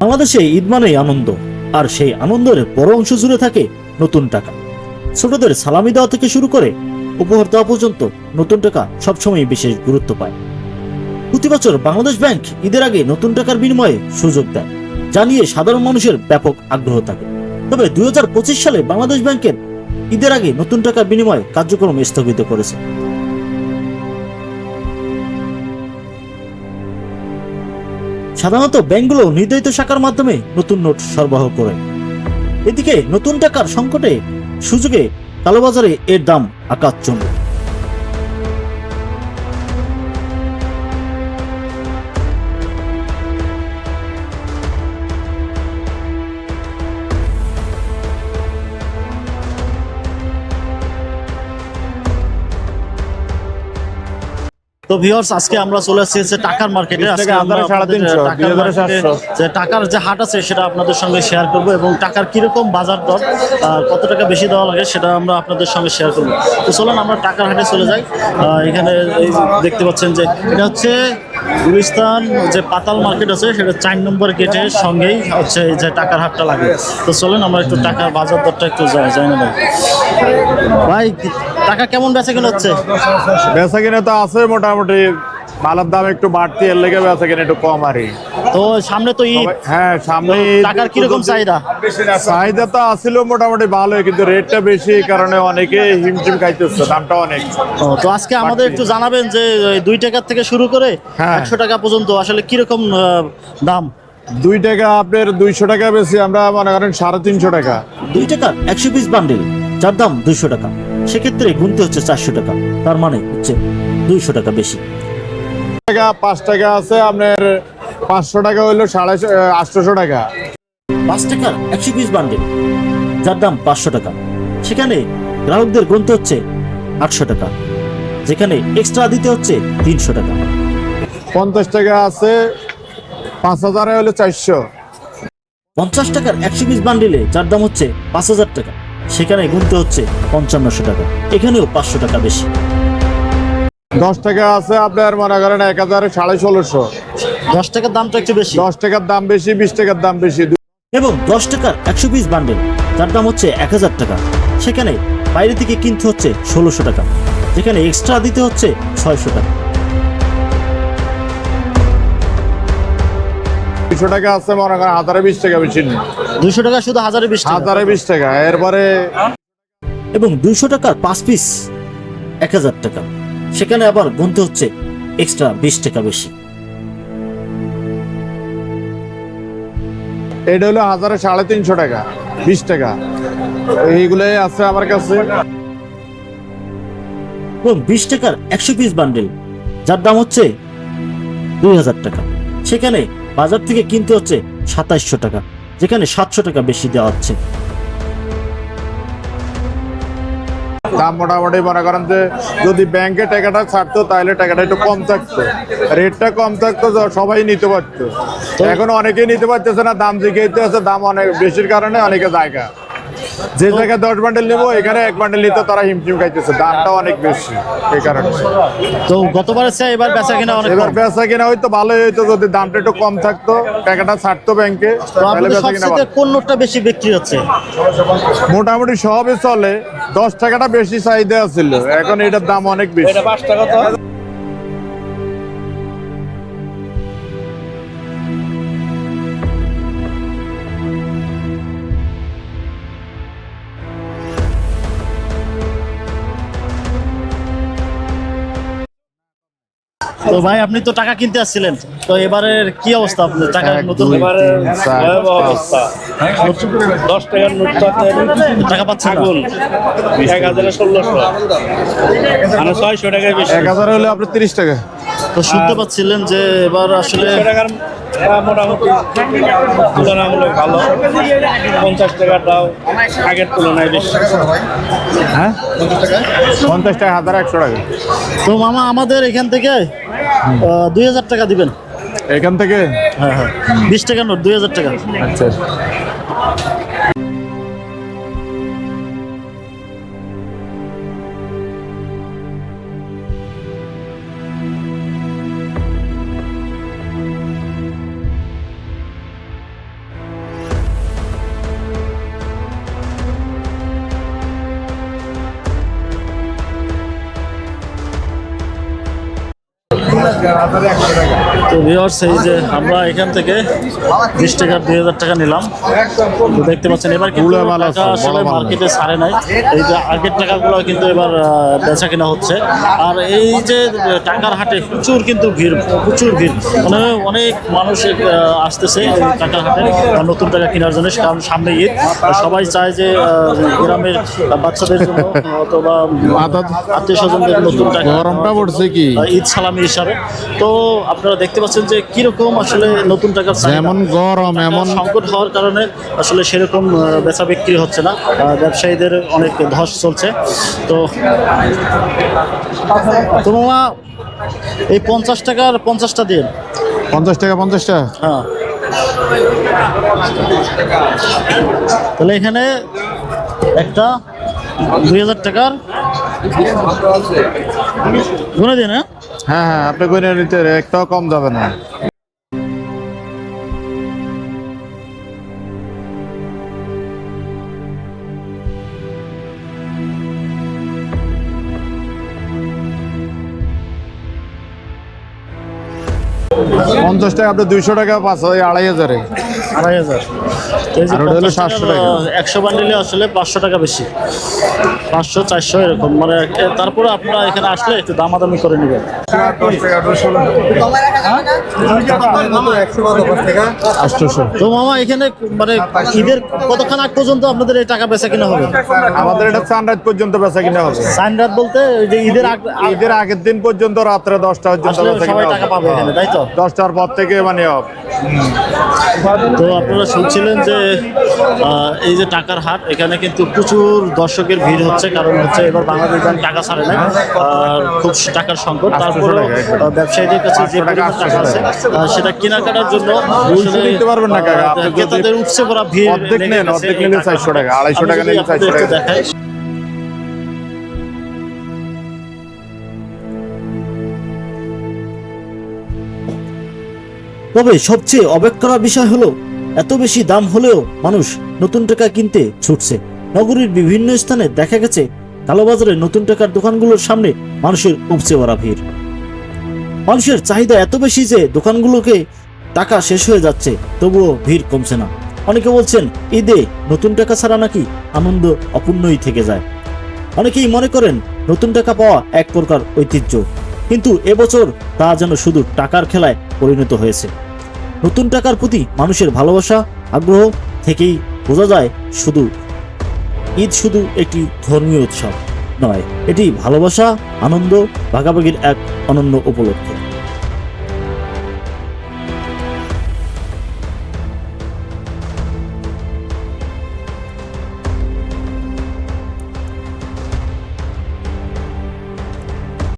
বাংলাদেশে ঈদ মানেই আনন্দ, আর সেই আনন্দের বড় অংশ জুড়ে থাকে নতুন টাকা। ছোটদের সালামি দেওয়া থেকে শুরু করে উপহার দেওয়া পর্যন্ত নতুন টাকা সবসময় বিশেষ গুরুত্ব পায়। প্রতি বছর বাংলাদেশ ব্যাংক ঈদের আগে নতুন টাকার বিনিময়ে সুযোগ দেয়, যা নিয়ে সাধারণ মানুষের ব্যাপক আগ্রহ থাকে। তবে দুই হাজার পঁচিশ সালে বাংলাদেশ ব্যাংকের ঈদের আগে নতুন টাকার বিনিময়ে কার্যক্রম স্থগিত করেছে। সাধারণত ব্যাংকগুলো নির্ধারিত শাখার মাধ্যমে নতুন নোট সরবরাহ করে। এদিকে নতুন টাকার সংকটে সুযোগে কালোবাজারে এর দাম আকাশচুম্ব তো ভিউয়ার্স আজকে আমরা চলে আসছি যে টাকার মার্কেটে আজকে আমরা। যে টাকার যে হাট আছে সেটা আপনাদের সঙ্গে শেয়ার করব এবং টাকার কীরকম বাজার দর কত টাকা বেশি দেওয়া লাগে সেটা আমরা আপনাদের সঙ্গে শেয়ার করব। তো চলুন আমরা টাকার হাটে চলে যাই। এখানে দেখতে পাচ্ছেন যে এটা হচ্ছে গুলিস্তান, যে পাতাল মার্কেট আছে, সেটা চার নম্বর গেটের সঙ্গেই হচ্ছে যে টাকার হাটটা লাগে। তো চলেন, আমরা একটু টাকার বাজার দরটা একটু যাই যাই না ভাই ভাই, টাকা কেমন বেচা কেনা হচ্ছে? বেচা কিনা তো আছে মোটামুটি মালের দাম একটু বাড়তি এর লেগে আছে কিনে একটু কম আর তো সামনে তো ঈদ। হ্যাঁ সামনে টাকার কীরকম চাহিদা? চাহিদা তো আসছিল মোটামুটি ভালো কিন্তু রেটটা বেশি এই কারণে অনেকে হিমটিম খাইতেছে দামটা অনেক। তো আজকে আমাদের একটু জানাবেন যে দুই টাকার থেকে শুরু করে হ্যাঁ। একশো টাকা পর্যন্ত আসলে কীরকম দাম? দুই টাকা আপনার দুইশো টাকা বেশি আমরা মনে করেন সাড়ে তিনশো টাকা। দুই টাকা একশো পিস বান্ডেল যার দাম দুইশো টাকা। সেক্ষেত্রে গুনতে হচ্ছে চারশো টাকা তার মানে হচ্ছে দুইশো টাকা বেশি। টাকা পাঁচ টাকা আছে আপনার পাঁচশো টাকা হইল সাড়ে আটশোশো টাকা। পাঁচ টাকার একশো পিস বান্ডেল যার দাম পাঁচশো টাকা। সেখানে গ্রাহকদের গুনতে হচ্ছে আটশো টাকা যেখানে এক্সট্রা দিতে হচ্ছে তিনশো টাকা। পঞ্চাশ টাকা আছে পাঁচ হাজারে হলো চারশো। পঞ্চাশ টাকার একশো পিস বান্ডিলে যার দাম হচ্ছে পাঁচ হাজার টাকা সেখানে গুনতে হচ্ছে পঞ্চান্নশো টাকা এখানেও পাঁচশো টাকা বেশি। দশ টাকা আছে আপনার মনে করেন এক হাজারে সাড়ে ষোলোশো। দশ টাকার দামটা একটু বেশি। দশ টাকার দাম বেশি বিশ টাকার দাম বেশি। এবং দশ টাকার একশো পিস বান্ডেল যার দাম হচ্ছে এক হাজার টাকা। সেখানে বাইরে থেকে কিনতে হচ্ছে ষোলোশো টাকা। যেখানে এক্সট্রা দিতে হচ্ছে ছয়শো টাকা। দুশো টাকা আছে মনে করেন হাজারে বিশ টাকা বেশি দুইশো টাকা শুধু হাজারে বিশ হাজারে বিশ টাকা এরপরে এবং দুইশো টাকার পাঁচ পিস এক হাজার টাকা। সেখানে আবার গুনতে হচ্ছে এক্সট্রা বিশ টাকা বেশি। এটা হলো হাজারে সাড়ে তিনশো টাকা বিশ টাকা। এইগুলোই আছে আমার কাছে। এবং বিশ টাকার একশো পিস বান্ডেল যার দাম হচ্ছে দুই হাজার টাকা। সেখানে বাজার থেকে কিনতে হচ্ছে সাতাইশশো টাকা যেখানে সাতশো টাকা বেশি দেওয়া হচ্ছে। দাম মোটামুটি মনে করেন যে যদি ব্যাংকে টাকাটা ছাড়তো তাহলে টাকাটা একটু কম থাকতো। রেটটা কম থাকতো সবাই নিতে পারতো। এখন অনেকেই নিতে পারতেছে না দাম জিজ্ঞেস আছে দাম অনেক বেশির কারণে অনেকে জায়গা। যে জায়গায় দশ বান্ডেল নেব এখানে এক বান্ডেল নিতে তারা হিমটিম খাইতেছে। দামটা অনেক বেশি এই কারণে। তো গতবারের চেয়ে এবার বেচা কিনা অনেক এবার বেচা কিনা হয়তো ভালোই হইতো যদি দামটা একটু কম থাকতো টাকাটা ছাড়তো ব্যাংকে কিনা নোটটা বেশি বিক্রি হচ্ছে? মোটামুটি সবই চলে। দশ টাকাটা বেশি চাহিদা ছিল এখন এটার দাম অনেক বেশি। তো ভাই আপনি তো টাকা কিনতে আসছিলেন। তো এবারের কি অবস্থা আপনার? টাকা নতুন এবারে। অবস্থা। দশ টাকার নোটটাতে টাকা পাচ্ছেন? আগুন এক হাজারে ষোলোশো। মানে ছয়শো টাকায় বেশি। এক হাজার হলে আপনার তিরিশ টাকা। তো শুনতে পাচ্ছিলেন যে এবার আসলে টাকার মোটামুটি তুলনামূলক ভালো। পঞ্চাশ টাকাটাও আগের তুলনায় বেশি। হ্যাঁ? পঞ্চাশ টাকা হাজার একশো টাকা। তো মামা আমাদের এখান থেকে দুই হাজার টাকা দিবেন। এখান থেকে? হ্যাঁ হ্যাঁ। বিশ টাকা নোট দুই হাজার টাকা। আচ্ছা। তো ভিওর্স এই যে আমরা এখান থেকে বিশ টাকা দুই হাজার টাকা নিলাম। তো দেখতে পাচ্ছেন এবার কিন্তু টাকা আসলে মার্কেটে ছাড়ে নাই। এই যে আগের টাকাগুলো কিন্তু এবার বেচা কিনা হচ্ছে। আর এই যে টাকার হাটে প্রচুর কিন্তু ভিড় প্রচুর ভিড়। মানে অনেক মানুষ আসতেছে টাকার হাটে নতুন টাকা কেনার জন্য। কারণ সামনে ঈদ সবাই চায় যে গ্রামের বাচ্চাদের জন্য অথবা আত্মীয় স্বজনদের নতুন টাকা। গরমটা পড়ছে কি? ঈদ সালামি হিসাবে। তো আপনারা দেখতে পাচ্ছেন যে কীরকম আসলে নতুন টাকার। যেমন গরম এমন সংকট হওয়ার কারণে আসলে সেরকম বেচা বিক্রি হচ্ছে না। ব্যবসায়ীদের অনেক ধস চলছে। তো তো এই পঞ্চাশ টাকার পঞ্চাশটা দিন পঞ্চাশ টাকা পঞ্চাশ টাকা হ্যাঁ। তাহলে এখানে একটা দুই হাজার টাকার। গুনে দিন হ্যাঁ। হ্যাঁ হ্যাঁ আপনি করে নিতে একটাও কম যাবে না। পঞ্চাশ টাকা, আপনি দুইশো টাকা পাঁচ আড়াই হাজারে। আড়াই হাজার। আর ওটা হলো 50 টাকার, 700 টাকা। একশো বান্ডিলে আসলে পাঁচশো টাকা বেশি পাঁচশো চারশো এরকম মানে তারপরে আপনারা এখানে আসলে একটু দামাদামি করে নেবেন তো মামা এখানে মানে ঈদের কতক্ষণ আগ পর্যন্ত আপনাদের এই টাকা বেচা কিনা হবে আমাদের এটা সানরাইজ পর্যন্ত বেচা কিনা হবে সাইন রাত বলতে যে ঈদের ঈদের আগের দিন পর্যন্ত রাত্রে দশটা পর্যন্ত সবাই টাকা হবে। পাবে এখানে তাই তো দশটার পর থেকে মানে। তো আপনারা শুনছিলেন যে আহ, এই যে টাকার হাট এখানে কিন্তু প্রচুর দর্শকের ভিড় হচ্ছে কারণ হচ্ছে এবার বাংলাদেশ ব্যাংক টাকা ছাড়ে না আর খুব টাকার সংকট তারপরে ব্যবসায়ীদের কাছে যে পরিমাণ টাকা আছে সেটা কেনাকাটার জন্য দিতে পারবেন না কাকা, ক্রেতাদের উপচে পড়া ভিড় অর্ধেক নেন, অর্ধেক নিলে 400 টাকা। 250 টাকা নিলে 400 টাকা। তবে সবচেয়ে অবাক করা বিষয় হলো এত বেশি দাম হলেও মানুষ নতুন টাকা কিনতে ছুটছে। নগরীর বিভিন্ন স্থানে দেখা গেছে, কালোবাজারে নতুন টাকার দোকানগুলোর সামনে মানুষের উপচে ভরা ভিড়। মানুষের চাহিদা এত বেশি যে দোকানগুলোকে টাকা শেষ হয়ে যাচ্ছে, তবুও ভিড় কমছে না। অনেকে বলছেন, ঈদে নতুন টাকা ছাড়া নাকি আনন্দ অপূর্ণই থেকে যায়। অনেকেই মনে করেন, নতুন টাকা পাওয়া এক প্রকার ঐতিহ্য। কিন্তু এবছর তা যেন শুধু টাকার খেলায় পরিণত হয়েছে। নতুন টাকার প্রতি মানুষের ভালোবাসা, আগ্রহ থেকেই বোঝা যায় শুধু। ঈদ শুধু একটি ধর্মীয় উৎসব নয়, এটি ভালোবাসা, আনন্দ, ভাগাভাগির এক অনন্য উপলক্ষ।